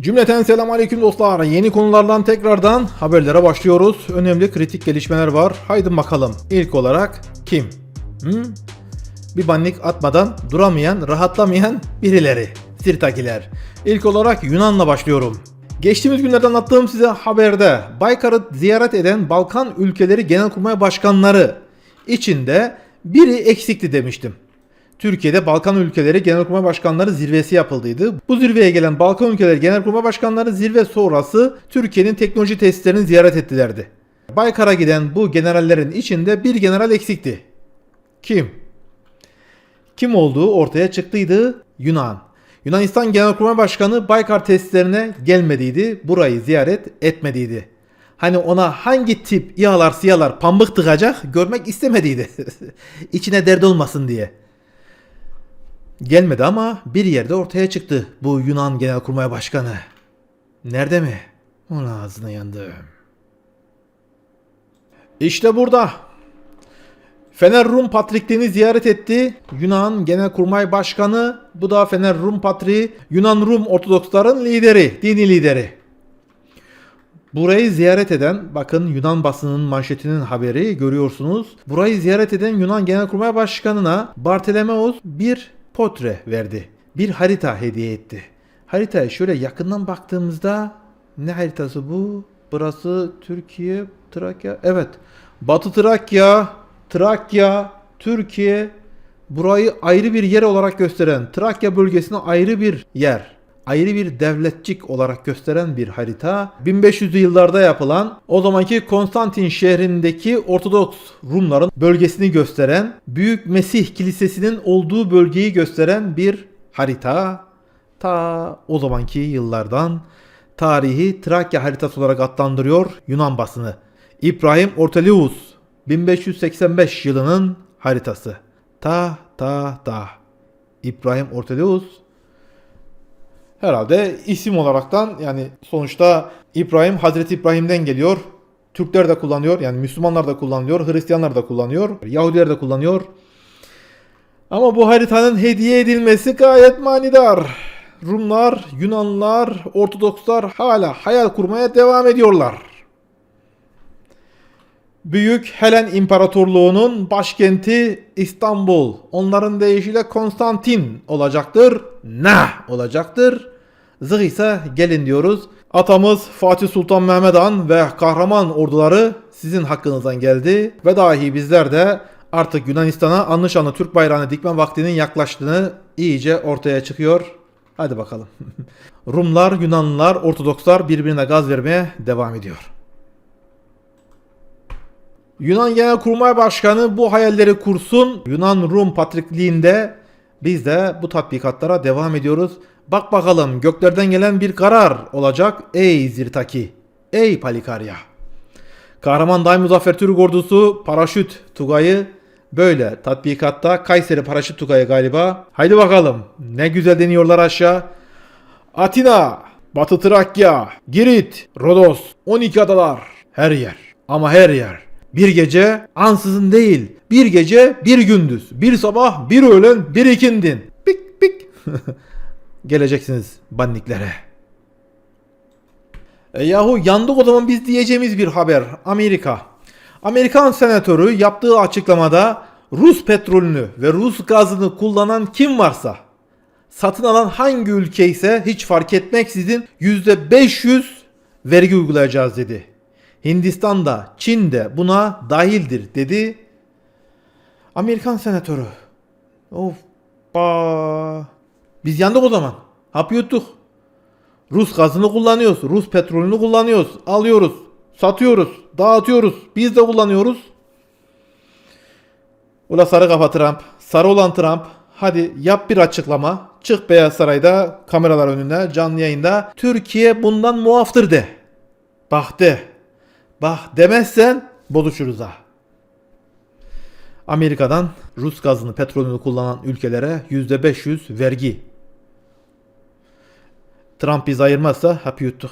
Cümleten selam aleyküm dostlar. Yeni konulardan tekrardan haberlere başlıyoruz. Önemli kritik gelişmeler var. Haydi bakalım. İlk olarak kim? Hı? Bir bannik atmadan duramayan, rahatlamayan birileri. Sirtakiler. İlk olarak Yunan'la başlıyorum. Geçtiğimiz günlerde anlattığım size haberde Baykar'ı ziyaret eden Balkan ülkeleri Genelkurmay Başkanları içinde biri eksikti demiştim. Türkiye'de Balkan ülkeleri Genelkurmay Başkanları zirvesi yapıldıydı. Bu zirveye gelen Balkan ülkeleri Genelkurmay Başkanları zirve sonrası Türkiye'nin teknoloji tesislerini ziyaret ettilerdi. Baykar'a giden bu generallerin içinde bir general eksikti. Kim? Kim olduğu ortaya çıktıydı? Yunan. Yunanistan Genelkurmay Başkanı Baykar tesislerine gelmediydi, burayı ziyaret etmediydi. Hani ona hangi tip İHA'lar SİHA'lar pambık tıkacak görmek istemediydi. İçine dert olmasın diye. Gelmedi ama bir yerde ortaya çıktı bu Yunan Genelkurmay Başkanı. Nerede mi? Onun ağzına yandı. İşte burada. Fener Rum Patrikliğini ziyaret etti. Yunan Genelkurmay Başkanı. Bu da Fener Rum Patriği. Yunan Rum Ortodoksların lideri, dini lideri. Burayı ziyaret eden, bakın Yunan basının manşetinin haberi görüyorsunuz. Burayı ziyaret eden Yunan Genelkurmay Başkanı'na Bartolomeos bir portre verdi. Bir harita hediye etti. Haritaya şöyle yakından baktığımızda ne haritası bu? Burası Türkiye, Trakya. Evet. Batı Trakya, Trakya, Türkiye burayı ayrı bir yer olarak gösteren, Trakya bölgesine ayrı bir yer, ayrı bir devletçik olarak gösteren bir harita. 1500'lü yıllarda yapılan o zamanki Konstantin şehrindeki Ortodoks Rumların bölgesini gösteren, Büyük Mesih Kilisesi'nin olduğu bölgeyi gösteren bir harita. Ta o zamanki yıllardan tarihi Trakya haritası olarak adlandırıyor Yunan basını. İbrahim Ortelius 1585 yılının haritası. Ta ta ta. İbrahim Ortelius herhalde isim olaraktan yani sonuçta İbrahim Hazreti İbrahim'den geliyor. Türkler de kullanıyor. Yani Müslümanlar da kullanıyor. Hristiyanlar da kullanıyor. Yahudiler de kullanıyor. Ama bu haritanın hediye edilmesi gayet manidar. Rumlar, Yunanlılar, Ortodokslar hala hayal kurmaya devam ediyorlar. Büyük Helen İmparatorluğu'nun başkenti İstanbul. Onların deyişiyle Konstantin olacaktır. Ne olacaktır? Zıh ise gelin diyoruz. Atamız Fatih Sultan Mehmet Han ve kahraman orduları sizin hakkınızdan geldi. Ve dahi bizler de artık Yunanistan'a anlı şanlı Türk bayrağını dikme vaktinin yaklaştığını iyice ortaya çıkıyor. Hadi bakalım. Rumlar, Yunanlılar, Ortodokslar birbirine gaz vermeye devam ediyor. Yunan Genelkurmay Başkanı bu hayalleri kursun. Yunan Rum Patrikliğinde biz de bu tatbikatlara devam ediyoruz. Bak bakalım göklerden gelen bir karar olacak. Ey Zirtaki, ey Palikarya. Kahraman Day Muzaffer Türk Ordusu Paraşüt Tugay'ı böyle tatbikatta Kayseri Paraşüt Tugay'ı galiba. Haydi bakalım ne güzel deniyorlar aşağı. Atina, Batı Trakya, Girit, Rodos, 12 adalar. Her yer ama her yer. Bir gece ansızın değil. Bir gece bir gündüz. Bir sabah bir öğlen bir ikindin. Pik pik. Geleceksiniz banniklere. E yahu yandık o zaman biz diyeceğimiz bir haber. Amerika. Amerikan senatörü yaptığı açıklamada Rus petrolünü ve Rus gazını kullanan kim varsa satın alan hangi ülke ise hiç fark etmeksizin %500 vergi uygulayacağız dedi. Hindistan da Çin de buna dahildir dedi. Amerikan senatörü. Of ba. Biz yandık o zaman. Hap yuttuk. Rus gazını kullanıyoruz. Rus petrolünü kullanıyoruz. Alıyoruz. Satıyoruz. Dağıtıyoruz. Biz de kullanıyoruz. Ula sarı kafa Trump. Sarı olan Trump. Hadi yap bir açıklama. Çık Beyaz Saray'da kameralar önünde canlı yayında. Türkiye bundan muaftır de. Bak de. Bak demezsen bozuşuruz ha. Amerika'dan Rus gazını, petrolünü kullanan ülkelere %500 vergi. Trump bizi ayırmazsa hap yuttuk.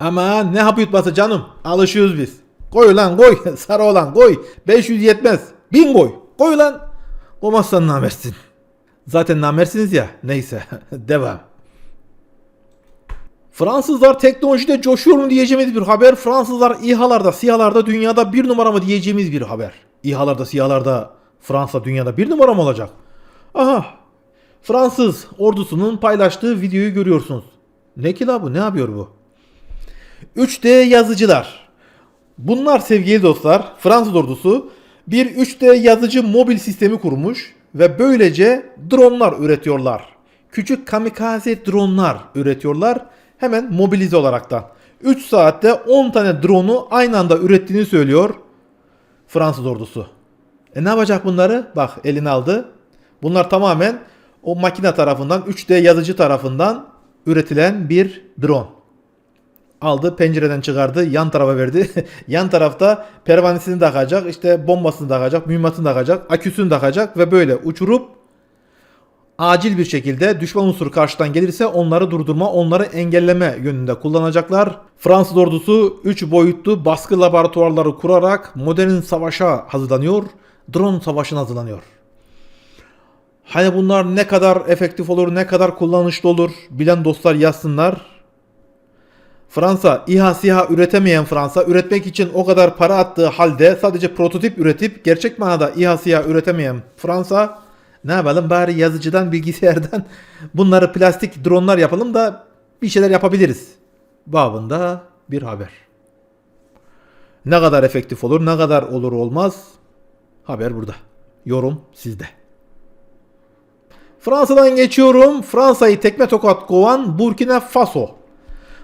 Ama ne hap yutması canım? Alışıyoruz biz. Koy lan koy. Sarı olan koy. 500 yetmez. 1000 koy. Koy lan. Koymazsan namersin. Zaten namersiniz ya. Neyse. Devam. Fransızlar teknolojide coşuyor mu diyeceğimiz bir haber. Fransızlar İHA'larda, SİHA'larda dünyada bir numara mı diyeceğimiz bir haber. İHA'larda, SİHA'larda Fransa dünyada bir numara mı olacak? Aha. Fransız ordusunun paylaştığı videoyu görüyorsunuz. Ne ki la bu? Ne yapıyor bu? 3D yazıcılar. Bunlar sevgili dostlar Fransız ordusu bir 3D yazıcı mobil sistemi kurmuş ve böylece dronlar üretiyorlar. Küçük kamikaze dronlar üretiyorlar hemen mobilize olaraktan. 3 saatte 10 tane drone'u aynı anda ürettiğini söylüyor Fransız ordusu. E ne yapacak bunları? Bak elini aldı. Bunlar tamamen o makine tarafından 3D yazıcı tarafından üretilen bir drone. Aldı pencereden çıkardı yan tarafa verdi. yan tarafta pervanesini takacak işte bombasını takacak mühimmatını takacak aküsünü takacak ve böyle uçurup acil bir şekilde düşman unsuru karşıdan gelirse onları durdurma, onları engelleme yönünde kullanacaklar. Fransız ordusu 3 boyutlu baskı laboratuvarları kurarak modern savaşa hazırlanıyor. Drone savaşına hazırlanıyor. Hani bunlar ne kadar efektif olur, ne kadar kullanışlı olur bilen dostlar yazsınlar. Fransa İHA SİHA üretemeyen Fransa üretmek için o kadar para attığı halde sadece prototip üretip gerçek manada İHA SİHA üretemeyen Fransa ne yapalım bari yazıcıdan bilgisayardan bunları plastik dronlar yapalım da bir şeyler yapabiliriz. Babında bir haber. Ne kadar efektif olur ne kadar olur olmaz haber burada. Yorum sizde. Fransa'dan geçiyorum. Fransa'yı tekme tokat kovan Burkina Faso.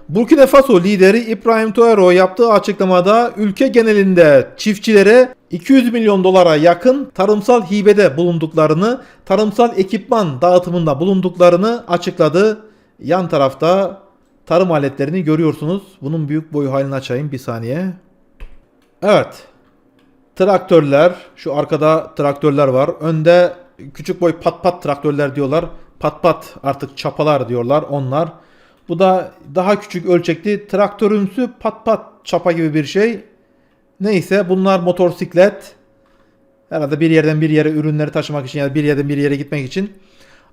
Burkina Faso lideri İbrahim Touero yaptığı açıklamada ülke genelinde çiftçilere 200 milyon dolara yakın tarımsal hibede bulunduklarını, tarımsal ekipman dağıtımında bulunduklarını açıkladı. Yan tarafta tarım aletlerini görüyorsunuz. Bunun büyük boyu halini açayım bir saniye. Evet. Traktörler, şu arkada traktörler var. Önde küçük boy pat pat traktörler diyorlar. Pat pat artık çapalar diyorlar onlar. Bu da daha küçük ölçekli traktörümsü pat pat çapa gibi bir şey. Neyse bunlar motosiklet. Herhalde bir yerden bir yere ürünleri taşımak için ya da bir yerden bir yere gitmek için.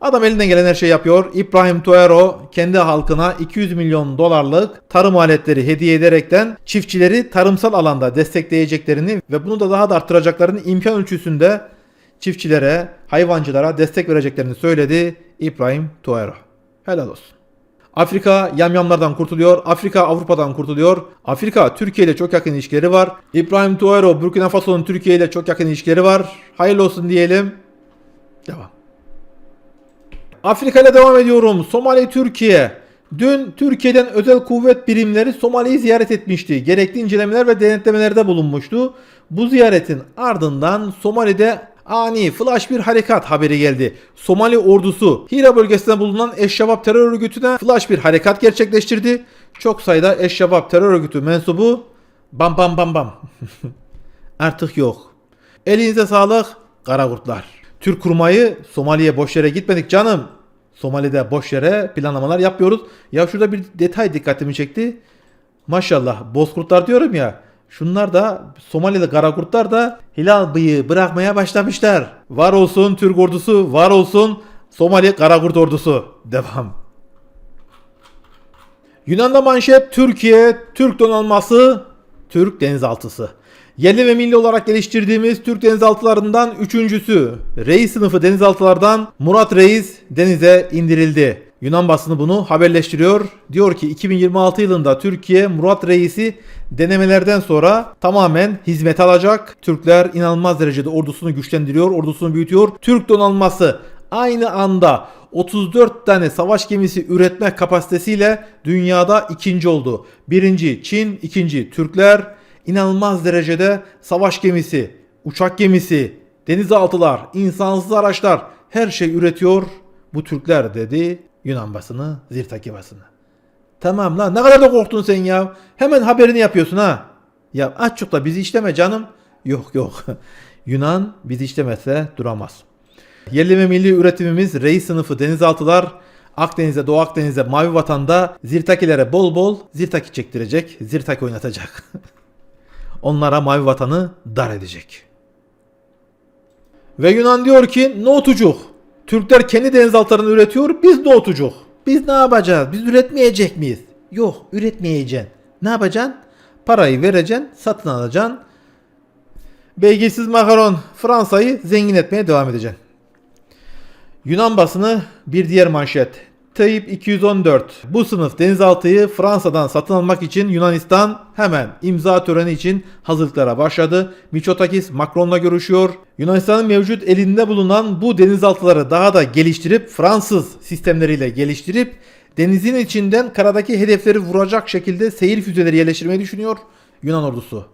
Adam elinden gelen her şeyi yapıyor. İbrahim Touero kendi halkına 200 milyon dolarlık tarım aletleri hediye ederekten çiftçileri tarımsal alanda destekleyeceklerini ve bunu da daha da arttıracaklarını imkan ölçüsünde çiftçilere, hayvancılara destek vereceklerini söyledi İbrahim Touero. Helal olsun. Afrika yamyamlardan kurtuluyor. Afrika Avrupa'dan kurtuluyor. Afrika Türkiye ile çok yakın ilişkileri var. İbrahim Touero Burkina Faso'nun Türkiye ile çok yakın ilişkileri var. Hayırlı olsun diyelim. Devam. Afrika ile devam ediyorum. Somali Türkiye. Dün Türkiye'den özel kuvvet birimleri Somali'yi ziyaret etmişti. Gerekli incelemeler ve denetlemelerde bulunmuştu. Bu ziyaretin ardından Somali'de ani flash bir harekat haberi geldi. Somali ordusu Hira bölgesinde bulunan Eşşabab terör örgütüne flash bir harekat gerçekleştirdi. Çok sayıda Eşşabab terör örgütü mensubu bam bam bam bam. Artık yok. Elinize sağlık Karagurtlar. Türk kurmayı Somali'ye boş yere gitmedik canım. Somali'de boş yere planlamalar yapıyoruz. Ya şurada bir detay dikkatimi çekti. Maşallah bozkurtlar diyorum ya. Şunlar da Somali'de karakurtlar da hilal bıyığı bırakmaya başlamışlar. Var olsun Türk ordusu, var olsun Somali karakurt ordusu. Devam. Yunan'da manşet Türkiye, Türk donanması, Türk denizaltısı. Yerli ve milli olarak geliştirdiğimiz Türk denizaltılarından üçüncüsü. Reis sınıfı denizaltılardan Murat Reis denize indirildi. Yunan basını bunu haberleştiriyor. Diyor ki 2026 yılında Türkiye Murat Reis'i denemelerden sonra tamamen hizmet alacak. Türkler inanılmaz derecede ordusunu güçlendiriyor, ordusunu büyütüyor. Türk donanması aynı anda 34 tane savaş gemisi üretme kapasitesiyle dünyada ikinci oldu. Birinci Çin, ikinci Türkler inanılmaz derecede savaş gemisi, uçak gemisi, denizaltılar, insansız araçlar her şey üretiyor bu Türkler dedi Yunan basını, Zirtaki basını. Tamam lan ne kadar da korktun sen ya. Hemen haberini yapıyorsun ha. Ya aç çok da bizi işleme canım. Yok yok. Yunan bizi işlemezse duramaz. Yerli ve milli üretimimiz reis sınıfı denizaltılar Akdeniz'de, Doğu Akdeniz'de, Mavi Vatan'da Zirtakilere bol bol Zirtaki çektirecek, Zirtaki oynatacak. Onlara Mavi Vatan'ı dar edecek. Ve Yunan diyor ki notucuk. Türkler kendi denizaltılarını üretiyor, biz notucuk. Biz ne yapacağız? Biz üretmeyecek miyiz? Yok üretmeyeceksin. Ne yapacaksın? Parayı vereceksin, satın alacaksın. Beygirsiz makaron Fransa'yı zengin etmeye devam edeceksin. Yunan basını bir diğer manşet. Tayyip 214. Bu sınıf denizaltıyı Fransa'dan satın almak için Yunanistan hemen imza töreni için hazırlıklara başladı. Miçotakis Macron'la görüşüyor. Yunanistan'ın mevcut elinde bulunan bu denizaltıları daha da geliştirip Fransız sistemleriyle geliştirip denizin içinden karadaki hedefleri vuracak şekilde seyir füzeleri yerleştirmeyi düşünüyor Yunan ordusu.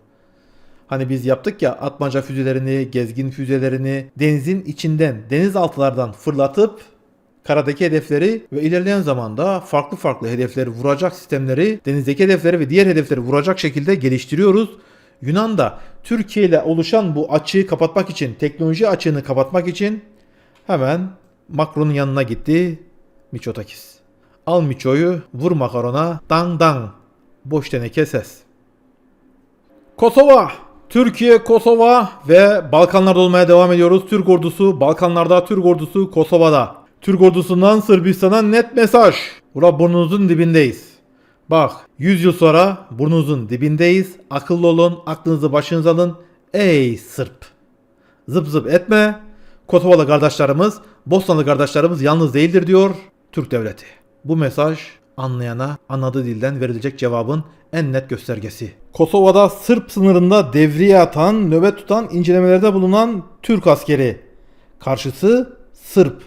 Hani biz yaptık ya atmaca füzelerini, gezgin füzelerini denizin içinden, denizaltılardan fırlatıp karadaki hedefleri ve ilerleyen zamanda farklı farklı hedefleri vuracak sistemleri, denizdeki hedefleri ve diğer hedefleri vuracak şekilde geliştiriyoruz. Yunan da Türkiye ile oluşan bu açığı kapatmak için, teknoloji açığını kapatmak için hemen Macron'un yanına gitti Miçotakis. Al Miço'yu, vur makarona, dang dang. Boş teneke ses. Kosova. Türkiye, Kosova ve Balkanlarda olmaya devam ediyoruz. Türk ordusu Balkanlarda, Türk ordusu Kosova'da. Türk ordusundan Sırbistan'a net mesaj. Ura burnunuzun dibindeyiz. Bak 100 yıl sonra burnunuzun dibindeyiz. Akıllı olun, aklınızı başınıza alın. Ey Sırp. Zıp zıp etme. Kosovalı kardeşlerimiz, Bosnalı kardeşlerimiz yalnız değildir diyor Türk devleti. Bu mesaj anlayana anladığı dilden verilecek cevabın en net göstergesi. Kosova'da Sırp sınırında devriye atan, nöbet tutan, incelemelerde bulunan Türk askeri. Karşısı Sırp,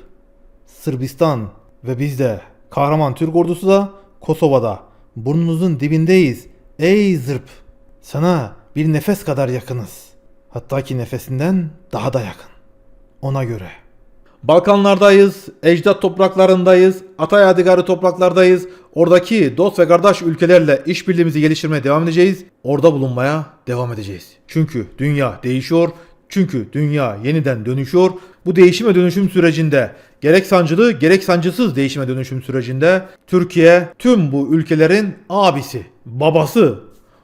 Sırbistan ve biz de kahraman Türk ordusu da Kosova'da. Burnunuzun dibindeyiz. Ey Zırp! Sana bir nefes kadar yakınız. Hatta ki nefesinden daha da yakın. Ona göre. Balkanlardayız, ecdat topraklarındayız, Atay Adigarı topraklardayız. Oradaki dost ve kardeş ülkelerle işbirliğimizi geliştirmeye devam edeceğiz. Orada bulunmaya devam edeceğiz. Çünkü dünya değişiyor. Çünkü dünya yeniden dönüşüyor. Bu değişim ve dönüşüm sürecinde gerek sancılı gerek sancısız değişim ve dönüşüm sürecinde Türkiye tüm bu ülkelerin abisi, babası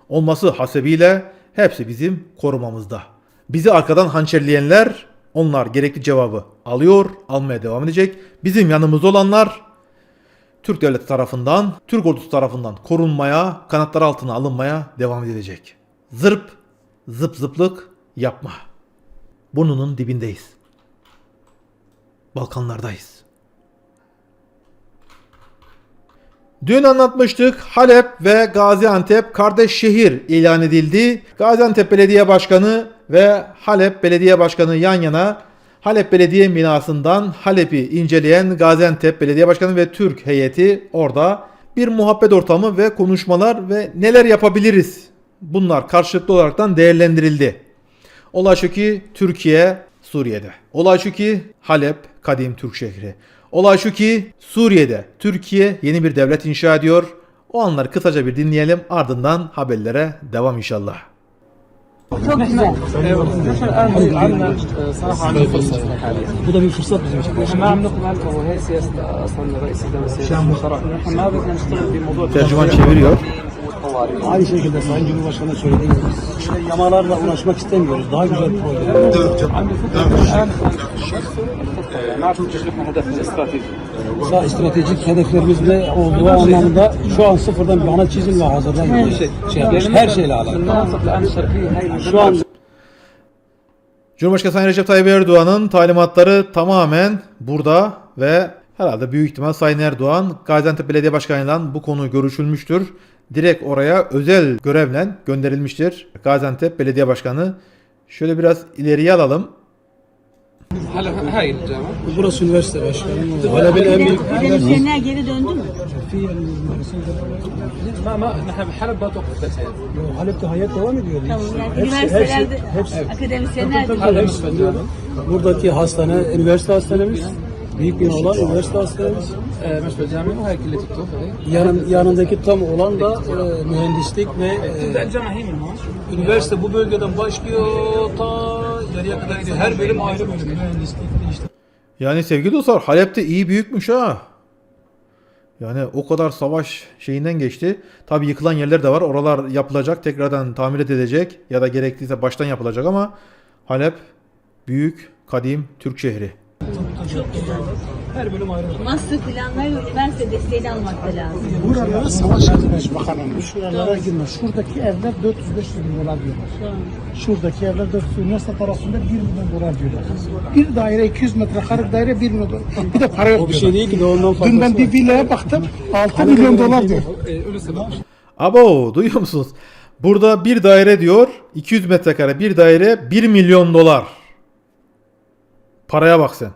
olması hasebiyle hepsi bizim korumamızda. Bizi arkadan hançerleyenler onlar gerekli cevabı alıyor, almaya devam edecek. Bizim yanımızda olanlar Türk devleti tarafından, Türk ordusu tarafından korunmaya, kanatlar altına alınmaya devam edilecek. Zırp, zıp zıplık yapma. Burnunun dibindeyiz. Balkanlardayız. Dün anlatmıştık Halep ve Gaziantep kardeş şehir ilan edildi. Gaziantep Belediye Başkanı ve Halep Belediye Başkanı yan yana Halep Belediye binasından Halep'i inceleyen Gaziantep Belediye Başkanı ve Türk heyeti orada bir muhabbet ortamı ve konuşmalar ve neler yapabiliriz bunlar karşılıklı olaraktan değerlendirildi. Olay şu ki Türkiye Suriye'de. Olay şu ki Halep kadim Türk şehri. Olay şu ki Suriye'de Türkiye yeni bir devlet inşa ediyor. O anları kısaca bir dinleyelim ardından haberlere devam inşallah. çok güzel. نحن الان عندنا صراحه عندنا فرصه حاليا Bu da bir fırsat bizim için. نحن ما عم نقبل وهي سياسه اصلا رئيس الدوله سياسه الشرع نحن ما بدنا نشتغل بموضوع Tercüman çeviriyor. var. Aynı şekilde Sayın Cumhurbaşkanı söylediği biz yamalarla uğraşmak istemiyoruz. Daha güzel projeler. Mesela stratejik hedeflerimiz ne olduğu anlamında şu an sıfırdan bir bana çizimle hazırdan şey, her şeyle alakalı. Şu an Cumhurbaşkanı Sayın Recep Tayyip Erdoğan'ın talimatları tamamen burada ve herhalde büyük ihtimal Sayın Erdoğan Gaziantep Belediye Başkanı'yla bu konu görüşülmüştür direkt oraya özel görevle gönderilmiştir. Gaziantep Belediye Başkanı. Şöyle biraz ileriye alalım. Burası üniversite başkanı. Halep'in en büyük... Akademisyenler geri döndü mü? Halep'te hayat devam ediyor. Tamam üniversitelerde akademisyenler... Buradaki hastane, üniversite hastanemiz. Büyük bina olan üniversite hastanemiz. مشفى الجامعه وهي كليه الطب هي Yanın, yanındaki tam olan da e, mühendislik ve e, الجامعه هي من هون üniversite bu bölgeden başlıyor ta yarıya kadar gidiyor. Her bölüm ayrı bölüm. Mühendislik, işte Yani sevgili dostlar Halep'te iyi büyükmüş ha. Yani o kadar savaş şeyinden geçti. Tabi yıkılan yerler de var. Oralar yapılacak. Tekrardan tamir edilecek. Ya da gerekliyse baştan yapılacak ama Halep büyük, kadim Türk şehri. Çok güzel. Her bölüm ayrı. Master planlar ve üniversite desteğini almak da lazım. Buralara savaş yazmış bakanım. Şuralara girme. Şuradaki evler 400-500 bin dolar diyorlar. Şuradaki evler 400 üniversite parasında 1 milyon dolar diyorlar. Bir daire 200 metrekarelik daire 1 milyon dolar. Bir de para yok O bir şey diyorlar. değil ki de ondan fazlası Dün ben bir villaya baktım 6 milyon dolar diyor. Ee, öyle. Abo duyuyor musunuz? Burada bir daire diyor 200 metrekare bir daire 1 milyon dolar. Paraya bak sen.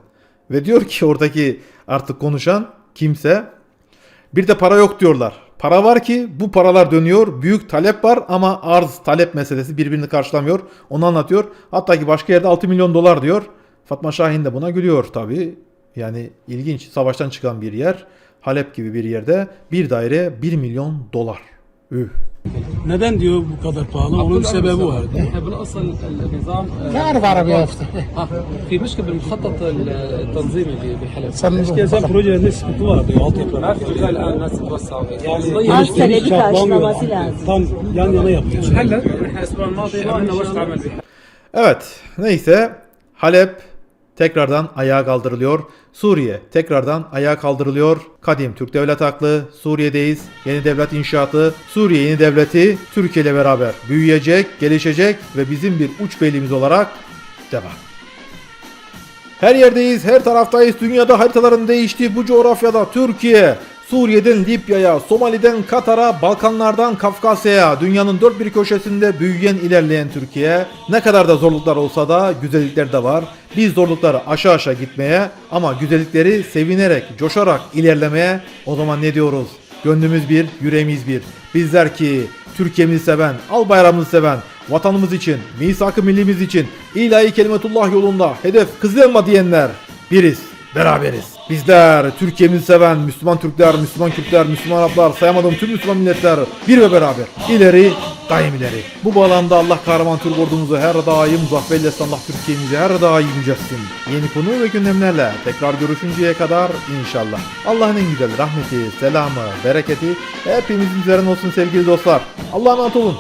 Ve diyor ki oradaki artık konuşan kimse bir de para yok diyorlar. Para var ki bu paralar dönüyor. Büyük talep var ama arz talep meselesi birbirini karşılamıyor. Onu anlatıyor. Hatta ki başka yerde 6 milyon dolar diyor. Fatma Şahin de buna gülüyor tabii. Yani ilginç. Savaştan çıkan bir yer. Halep gibi bir yerde bir daire 1 milyon dolar. Üh. Neden diyor bu kadar pahalı? Onun bir sebebi var. بالاصل النظام Yarı var abi hafta. في مشكله بالمخطط التنظيمي بحلب Sen Eskiden projelerinde sıkıntı var diyor. Altyapı. ما في مجال الان الناس تتوسعوا يعني Arz talebi karşılaması lazım. Tam yan yana yapıyor. هلا احنا الاسبوع الماضي ما عندنا ورشه عمل بحلب Evet neyse Halep tekrardan ayağa kaldırılıyor. Suriye tekrardan ayağa kaldırılıyor. Kadim Türk devlet haklı. Suriye'deyiz. Yeni devlet inşaatı. Suriye yeni devleti Türkiye ile beraber büyüyecek, gelişecek ve bizim bir uç beyliğimiz olarak devam. Her yerdeyiz, her taraftayız. Dünyada haritaların değiştiği bu coğrafyada Türkiye, Suriye'den Libya'ya, Somali'den Katar'a, Balkanlardan Kafkasya'ya, dünyanın dört bir köşesinde büyüyen, ilerleyen Türkiye. Ne kadar da zorluklar olsa da güzellikler de var. Biz zorlukları aşağı aşağı gitmeye ama güzellikleri sevinerek, coşarak ilerlemeye o zaman ne diyoruz? Gönlümüz bir, yüreğimiz bir. Bizler ki Türkiye'mizi seven, al bayramımızı seven, vatanımız için, misak-ı millimiz için, ilahi kelimetullah yolunda hedef kızılma diyenler biriz, beraberiz. Bizler Türkiye'mizi seven Müslüman Türkler, Müslüman Kürtler, Müslüman Araplar, sayamadığım tüm Müslüman milletler bir ve beraber. İleri, daim ileri. Bu bağlamda Allah kahraman Türk ordumuzu her daim eylesin. Allah Türkiye'mizi her daim yücelsin. Yeni konu ve gündemlerle tekrar görüşünceye kadar inşallah. Allah'ın en güzel rahmeti, selamı, bereketi hepimizin üzerine olsun sevgili dostlar. Allah'a emanet olun.